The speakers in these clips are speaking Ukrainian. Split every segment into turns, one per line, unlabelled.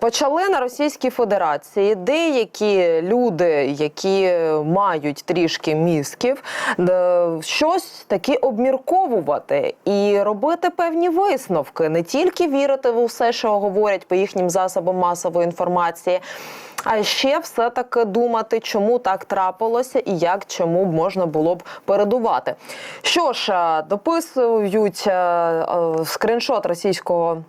Почали на Російській Федерації деякі люди, які мають трішки мізків, е, щось таки обмірковувати і робити певні висновки, не тільки вірити в усе, що говорять по їхнім засобам масової інформації. А ще все таки думати, чому так трапилося і як чому можна було б передувати. Що ж, е, дописують е, скріншот російського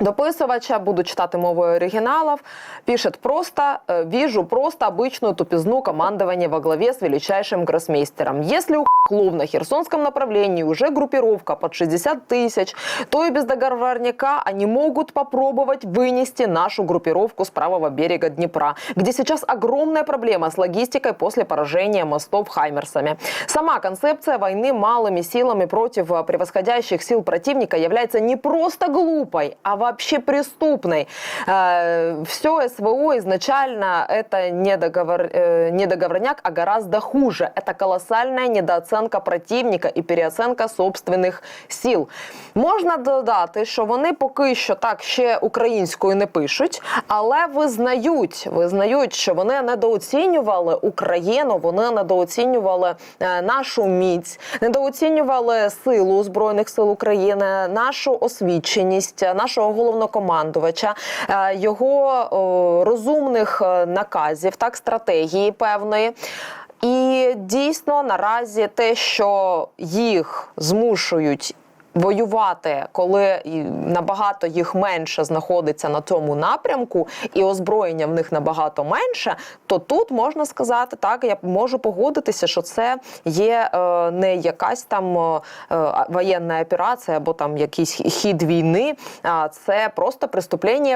Дописувача, буду читати мовою оригиналов, пишет просто «Вижу просто обычную тупизну командования во главе с величайшим гроссмейстером. Если у хлов на Херсонском направлении уже группировка под 60 тысяч, то и без договорняка они могут попробовать вынести нашу группировку с правого берега Днепра, где сейчас огромная проблема с логистикой после поражения мостов Хаймерсами. Сама концепция войны малыми силами против э, превосходящих сил противника является не просто глупой, а вообще преступной. Все СВО изначально это не, договор, э, не договорняк, а гораздо хуже. Это колоссальная недооценка противника і переоценка собственних сил. Можна додати, що вони поки що так ще українською не пишуть, але визнають, визнають, що вони недооцінювали Україну, вони недооцінювали е, нашу міць, недооцінювали силу збройних сил України, нашу освіченість, е, нашого головнокомандувача, е, його розумних е, наказів, так стратегії певної. І дійсно наразі те, що їх змушують воювати, коли набагато їх менше знаходиться на цьому напрямку, і озброєння в них набагато менше, то тут можна сказати, так я можу погодитися, що це є е, не якась там е, воєнна операція або там якийсь хід війни, а це просто преступлення